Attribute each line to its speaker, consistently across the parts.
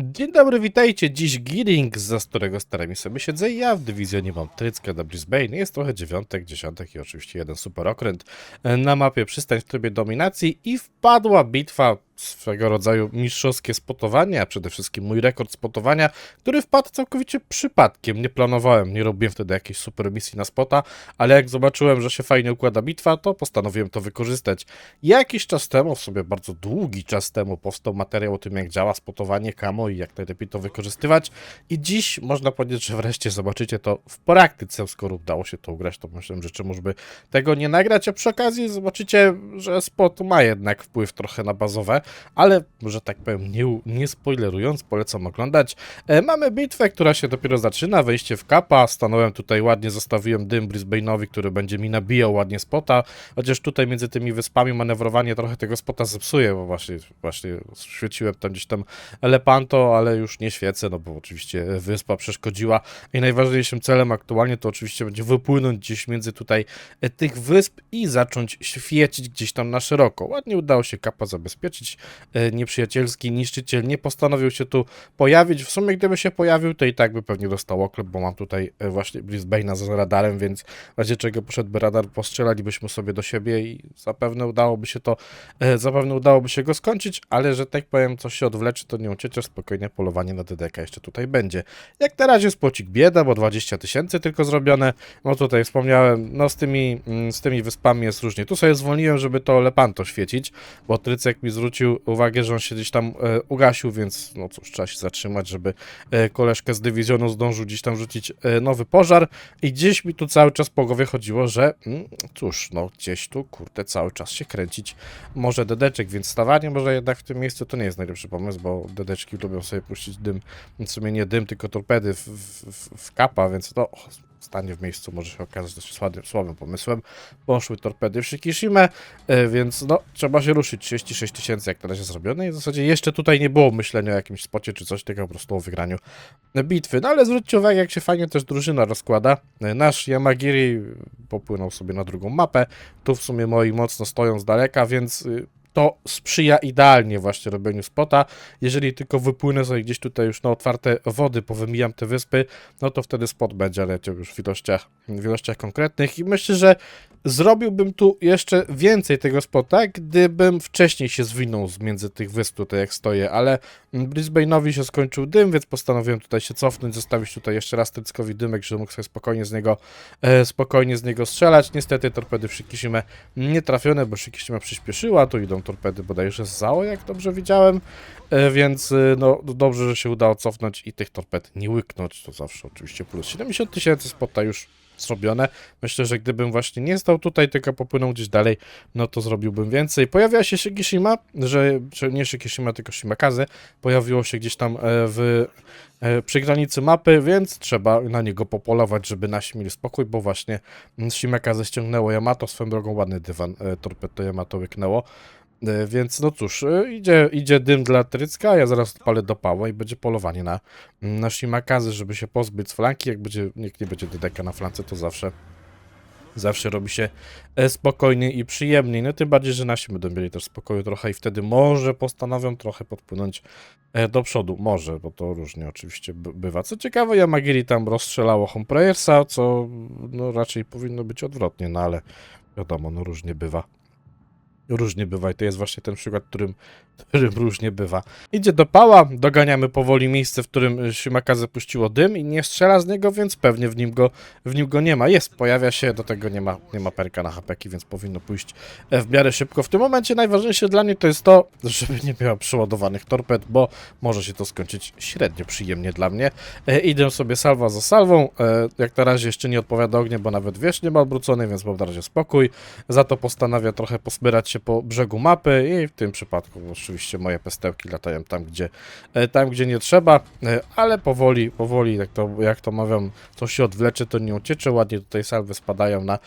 Speaker 1: Dzień dobry, witajcie. Dziś Gearing, za którego starami sobie siedzę ja. W dywizjonie mam Tryckę do Brisbane. Jest trochę dziewiątek, dziesiątek i oczywiście jeden super okręt e, na mapie przystań w trybie dominacji i wpadła bitwa swego rodzaju mistrzowskie spotowanie, a przede wszystkim mój rekord spotowania, który wpadł całkowicie przypadkiem. Nie planowałem, nie robiłem wtedy jakiejś super misji na spota, ale jak zobaczyłem, że się fajnie układa bitwa, to postanowiłem to wykorzystać. Jakiś czas temu, w sobie bardzo długi czas temu, powstał materiał o tym, jak działa spotowanie kamo i jak najlepiej to wykorzystywać. I dziś można powiedzieć, że wreszcie zobaczycie to w praktyce, skoro udało się to ugrać, to myślę, że czemuż by tego nie nagrać, a przy okazji zobaczycie, że spot ma jednak wpływ trochę na bazowe, ale, że tak powiem, nie, nie spoilerując, polecam oglądać. E, mamy bitwę, która się dopiero zaczyna, wejście w kapa, stanąłem tutaj ładnie, zostawiłem dym Brisbane'owi, który będzie mi nabijał ładnie spota, chociaż tutaj między tymi wyspami manewrowanie trochę tego spota zepsuje, bo właśnie, właśnie świeciłem tam gdzieś tam Lepanto, ale już nie świecę, no bo oczywiście wyspa przeszkodziła i najważniejszym celem aktualnie to oczywiście będzie wypłynąć gdzieś między tutaj e, tych wysp i zacząć świecić gdzieś tam na szeroko. Ładnie udało się kapa zabezpieczyć, e, nieprzyjacielski niszczyciel nie postanowił się tu pojawić. W sumie gdyby się pojawił, to i tak by pewnie dostał oklep, bo mam tutaj e, właśnie Brisbane'a z radarem, więc w razie czego poszedłby radar, postrzelalibyśmy sobie do siebie i zapewne udałoby się to, e, zapewne udałoby się go skończyć, ale że tak powiem, coś się odwleczy, to nie ucieczesz, spokojnie polowanie na DDK jeszcze tutaj będzie. Jak na razie spocik bieda, bo 20 tysięcy tylko zrobione, no tutaj wspomniałem, no z tymi, mm, z tymi wyspami jest różnie. Tu sobie zwolniłem, żeby to Lepanto świecić, bo Trycek mi zwrócił uwagę, że on się gdzieś tam e, ugasił, więc no cóż, trzeba się zatrzymać, żeby e, koleżkę z dywizjonu zdążył gdzieś tam rzucić e, nowy pożar. I gdzieś mi tu cały czas po głowie chodziło, że mm, cóż, no gdzieś tu, kurde, cały czas się kręcić może dedeczek, więc stawanie może jednak w tym miejscu to nie jest najlepszy pomysł, bo dedeczki lubią sobie puścić dym, w sumie nie dym, tylko torpedy w, w, w, kapa, więc no stanie w miejscu może się okazać dość słabym, słabym pomysłem. Poszły torpedy w Shikishimę, e, więc no, trzeba się ruszyć. 36 tysięcy jak na razie zrobione i w zasadzie jeszcze tutaj nie było myślenia o jakimś spocie czy coś, tylko po prostu o wygraniu bitwy. No ale zwróćcie uwagę, jak się fajnie też drużyna rozkłada. E, Nasz Yamagiri popłynął sobie na drugą mapę. Tu w sumie moi mocno stoją z daleka, więc to sprzyja idealnie właśnie robieniu spota. Jeżeli tylko wypłynę sobie gdzieś tutaj już na otwarte wody, powymijam te wyspy, no to wtedy spot będzie leciał już w ilościach, w ilościach konkretnych i myślę, że zrobiłbym tu jeszcze więcej tego spota, gdybym wcześniej się zwinął z między tych wysp tutaj jak stoję, ale Brisbane'owi się skończył dym, więc postanowiłem tutaj się cofnąć, zostawić tutaj jeszcze raz Tryckowi dymek, żeby mógł sobie spokojnie z niego e, spokojnie z niego strzelać. Niestety torpedy w Shikishimę nie trafione, bo Shikishima przyspieszyła, tu idą torpedy bodajże z Zao, jak dobrze widziałem, e, więc e, no dobrze, że się udało cofnąć i tych torped nie łyknąć, to zawsze oczywiście plus. 70 tysięcy spota już zrobione. Myślę, że gdybym właśnie nie stał tutaj, tylko popłynął gdzieś dalej, no to zrobiłbym więcej. Pojawiła się Shikishima, że, że nie Shikishima, tylko Shimakaze, pojawiło się gdzieś tam e, w, przy granicy mapy, więc trzeba na niego popolować, żeby nasi mieli spokój, bo właśnie Shimakaze ściągnęło Yamato, swoją drogą ładny dywan torped to Yamato łyknęło. E, Więc no cóż, e, idzie, idzie dym dla Trycka, ja zaraz odpalę do Pała i będzie polowanie na, na Shimakazy, żeby się pozbyć z flanki. Jak będzie, nie będzie DDK na flance, to zawsze zawsze robi się e, spokojniej i przyjemniej. No tym bardziej, że nasi będą mieli też spokoju trochę i wtedy może postanowią trochę podpłynąć do przodu. Może, bo to różnie oczywiście by- bywa. Co ciekawe, Yamagiri tam rozstrzelało Homeplayersa, co no raczej powinno być odwrotnie, no ale wiadomo, no różnie bywa. Różnie bywa i to jest właśnie ten przykład, którym, którym różnie bywa. Idzie do pała, doganiamy powoli miejsce, w którym Shimakaze puściło dym i nie strzela z niego, więc pewnie w nim go, w nim go nie ma. Jest, pojawia się, do tego nie ma, nie ma perka na hapeki, więc powinno pójść e, w miarę szybko. W tym momencie najważniejsze dla mnie to jest to, żeby nie miała przeładowanych torped, bo może się to skończyć średnio przyjemnie dla mnie. E, idę sobie salwa za salwą, e, jak na razie jeszcze nie odpowiada ognie, bo nawet wież nie ma odwrócony, więc mam na razie spokój. Za to postanawia trochę pozbierać się po brzegu mapy i w tym przypadku oczywiście moje pestełki latają tam, gdzie, e, tam, gdzie nie trzeba, e, ale powoli, powoli, jak to, jak to mawiam, to się odwlecze, to nie uciecze, ładnie tutaj salwy spadają na,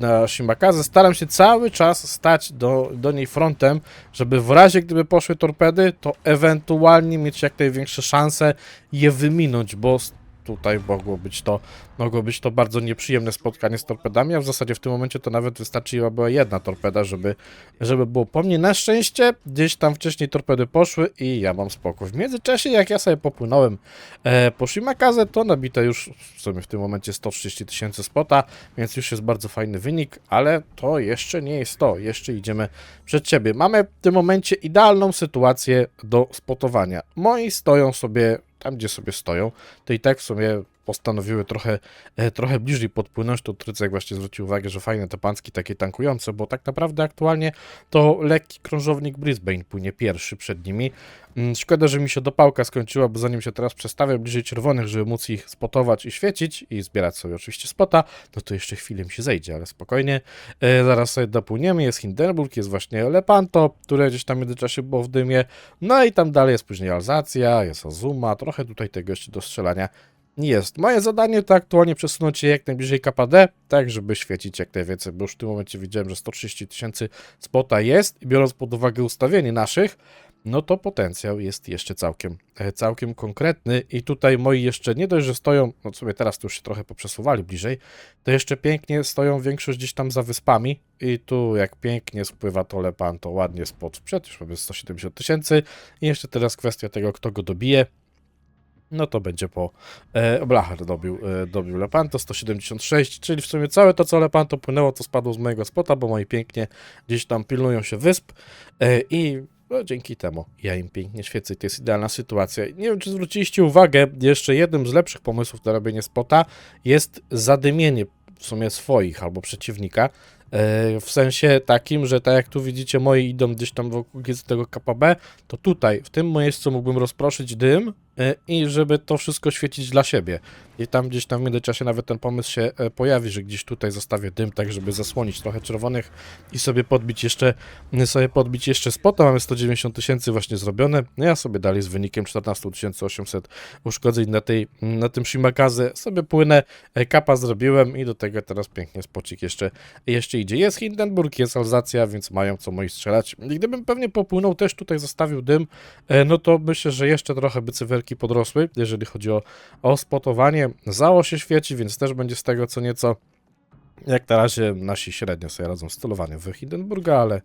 Speaker 1: na Shimakaze. Staram się cały czas stać do, do niej frontem, żeby w razie gdyby poszły torpedy, to ewentualnie mieć jak największe szanse je wyminąć, bo tutaj mogło być to, mogło być to bardzo nieprzyjemne spotkanie z torpedami, a w zasadzie w tym momencie to nawet wystarczyła była jedna torpeda, żeby, żeby było po mnie. Na szczęście gdzieś tam wcześniej torpedy poszły i ja mam spokój. W międzyczasie, jak ja sobie popłynąłem e, po Shimakaze, to nabite już w sumie w tym momencie 130 tysięcy spota, więc już jest bardzo fajny wynik, ale to jeszcze nie jest to. Jeszcze idziemy przed siebie. Mamy w tym momencie idealną sytuację do spotowania. Moi stoją sobie tam, gdzie sobie stoją, to i tak w sumie postanowiły trochę, e, trochę bliżej podpłynąć, to Trycek właśnie zwrócił uwagę, że fajne te pancki takie tankujące, bo tak naprawdę aktualnie to lekki krążownik Brisbane płynie pierwszy przed nimi. Mm, Szkoda, że mi się dopałka skończyła, bo zanim się teraz przestawię bliżej czerwonych, żeby móc ich spotować i świecić i zbierać sobie oczywiście spota, no to jeszcze chwilę mi się zejdzie, ale spokojnie. E, zaraz sobie dopłyniemy, jest Hindenburg, jest właśnie Lepanto, które gdzieś tam w międzyczasie było w dymie, no i tam dalej jest później Alzacja, jest Azuma, trochę tutaj tego jeszcze do strzelania jest. Moje zadanie to aktualnie przesunąć się jak najbliżej KPD, tak żeby świecić jak najwięcej, bo już w tym momencie widziałem, że 130 tysięcy spota jest i biorąc pod uwagę ustawienie naszych, no to potencjał jest jeszcze całkiem, e, całkiem konkretny. I tutaj moi jeszcze nie dość, że stoją, no sobie teraz to już się trochę poprzesuwali bliżej, to jeszcze pięknie stoją większość gdzieś tam za wyspami. I tu jak pięknie spływa to Lepan, to ładnie spod sprzed, już mamy 170 tysięcy. I jeszcze teraz kwestia tego, kto go dobije, no to będzie po e, Blachar dobił, e, dobił Lepanto 176, czyli w sumie całe to co Lepanto płynęło to spadło z mojego spota, bo moi pięknie gdzieś tam pilnują się wysp e, i no, dzięki temu ja im pięknie świecę to jest idealna sytuacja. Nie wiem czy zwróciliście uwagę, jeszcze jednym z lepszych pomysłów na robienie spota jest zadymienie w sumie swoich albo przeciwnika, E, w sensie takim, że tak jak tu widzicie, moi idą gdzieś tam wokół tego KPB, to tutaj, w tym miejscu mógłbym rozproszyć dym i żeby to wszystko świecić dla siebie. I tam gdzieś tam w międzyczasie nawet ten pomysł się e, pojawi, że gdzieś tutaj zostawię dym, tak żeby zasłonić trochę czerwonych i sobie podbić jeszcze, sobie podbić jeszcze spota. Mamy 190 tysięcy właśnie zrobione. No ja sobie dalej z wynikiem 14 800 uszkodzeń na, tej, na tym Shimakaze sobie płynę, kapa zrobiłem i do tego teraz pięknie spocik jeszcze, jeszcze idzie. Jest Hindenburg, jest Alzacja, więc mają co moi strzelać. Gdybym pewnie popłynął, też tutaj zostawił dym, e, no to myślę, że jeszcze trochę by podrosły, jeżeli chodzi o, o spotowanie. Zało się świeci, więc też będzie z tego co nieco jak na razie nasi średnio sobie radzą z celowaniem w Hindenburga, ale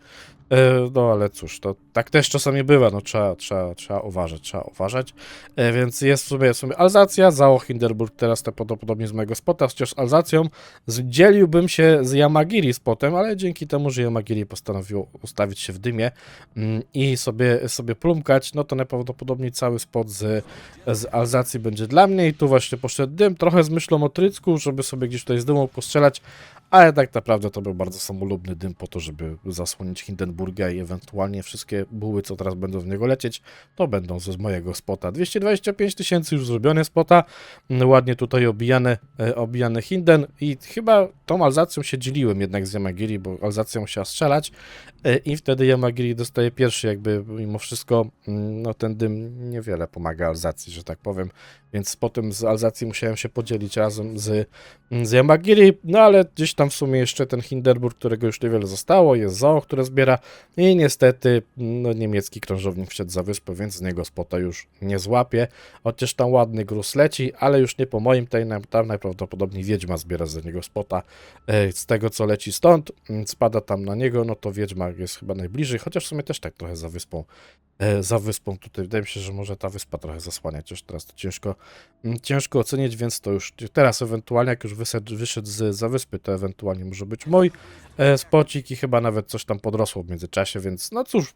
Speaker 1: e, no ale cóż, to tak też czasami bywa, no trzeba, trzeba, trzeba uważać, trzeba uważać, e, więc jest w sumie, w sumie Alzacja, Zao Hindenburg teraz to podobnie z mojego spota, chociaż Alzacją zdzieliłbym się z Yamagiri spotem, ale dzięki temu, że Yamagiri postanowił ustawić się w dymie mm, i sobie, sobie plumkać, no to najprawdopodobniej cały spot z, z Alzacji będzie dla mnie. I tu właśnie poszedł dym, trochę z myślą o trycku, żeby sobie gdzieś tutaj z dymą postrzelać, ale tak naprawdę to był bardzo samolubny dym po to, żeby zasłonić Hindenburga i ewentualnie wszystkie buły, co teraz będą w niego lecieć, to będą z mojego spota. 225 tysięcy już zrobione spota, ładnie tutaj obijane, e, obijane Hinden i chyba tą Alzacją się dzieliłem jednak z Yamagiri, bo Alzacja musiała strzelać e, i wtedy Yamagiri dostaje pierwszy, jakby mimo wszystko mm, no ten dym niewiele pomaga Alzacji, że tak powiem, więc potem z Alzacji musiałem się podzielić razem z, z Yamagiri, no ale gdzieś tam w sumie jeszcze ten Hindenburg, którego już niewiele zostało, jest Zoo, które zbiera i niestety no, niemiecki krążownik wszedł za wyspę, więc z niego spota już nie złapie, chociaż tam ładny gruz leci, ale już nie po moim, tej, tam najprawdopodobniej Wiedźma zbiera z niego spota, z tego co leci stąd, mm, spada tam na niego, no to Wiedźma jest chyba najbliżej, chociaż w sumie też tak trochę za wyspą, e, za wyspą tutaj, wydaje mi się, że może ta wyspa trochę zasłania, chociaż teraz to ciężko, mm, ciężko ocenić, więc to już teraz ewentualnie, jak już wyszedł, wyszedł z za wyspy, to ewentualnie może być mój e, spocik i chyba nawet coś tam podrosło w międzyczasie, więc no cóż,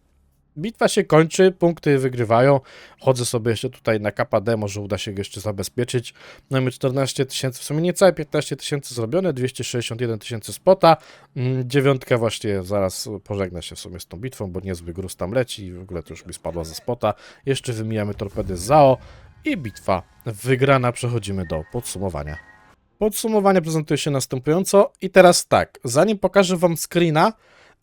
Speaker 1: bitwa się kończy, punkty wygrywają, chodzę sobie jeszcze tutaj na KPD, może uda się go jeszcze zabezpieczyć, mamy 14 tysięcy, w sumie niecałe 15 tysięcy zrobione, 261 tysięcy spota, Mm, dziewiątka właśnie zaraz pożegna się w sumie z tą bitwą, bo niezły gruz tam leci i w ogóle to już mi spadła ze spota, jeszcze wymijamy torpedy z ZAO i bitwa wygrana, przechodzimy do podsumowania. Podsumowanie prezentuje się następująco i teraz tak, zanim pokażę wam screena,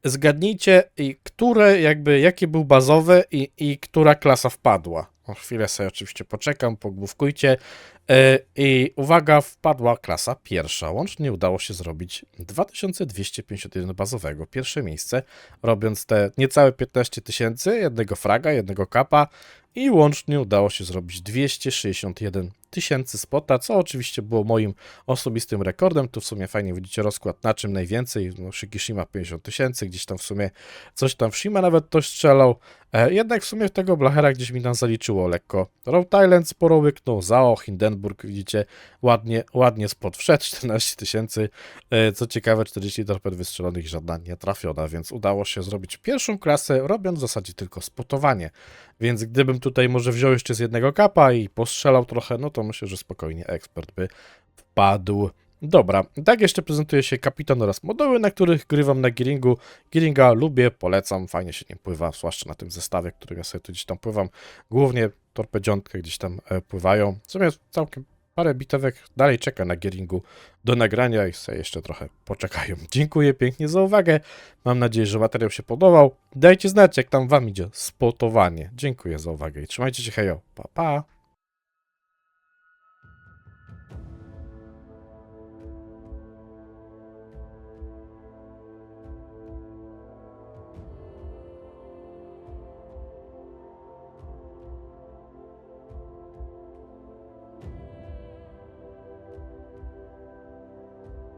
Speaker 1: zgadnijcie, i które jakby, jaki był bazowy i, i która klasa wpadła. O chwilę sobie oczywiście poczekam, pogłówkujcie. E, I uwaga, wpadła klasa pierwsza. Łącznie udało się zrobić 2251 bazowego. Pierwsze miejsce, robiąc te niecałe 15 tysięcy, jednego fraga, jednego kapa i łącznie udało się zrobić 261 tysięcy spota, co oczywiście było moim osobistym rekordem. Tu w sumie fajnie widzicie rozkład na czym najwięcej. No, Shikishima 50 tysięcy, gdzieś tam w sumie coś tam w Shima nawet ktoś strzelał. E, jednak w sumie tego Blachera gdzieś mi tam zaliczyło lekko. Rhode Island sporo łyknął, Zao, Hindenburg, widzicie, ładnie, ładnie spot wszedł, 14 tysięcy. E, co ciekawe, 40 torped wystrzelonych, żadna nie trafiona, więc udało się zrobić pierwszą klasę, robiąc w zasadzie tylko spotowanie. Więc gdybym tutaj może wziął jeszcze z jednego kapa i postrzelał trochę, no to myślę, że spokojnie ekspert by wpadł. Dobra, tak jeszcze prezentuje się kapitan oraz moduły, na których grywam na Gearingu. Gearinga lubię, polecam, fajnie się nie pływa, zwłaszcza na tym zestawie, którym ja sobie tu gdzieś tam pływam. Głównie torpedziątkę gdzieś tam e, pływają. W sumie całkiem parę bitewek dalej czeka na Gearingu do nagrania i sobie jeszcze trochę poczekają. Dziękuję pięknie za uwagę. Mam nadzieję, że materiał się podobał. Dajcie znać, jak tam wam idzie spotowanie. Dziękuję za uwagę i trzymajcie się, hejo. Pa, pa.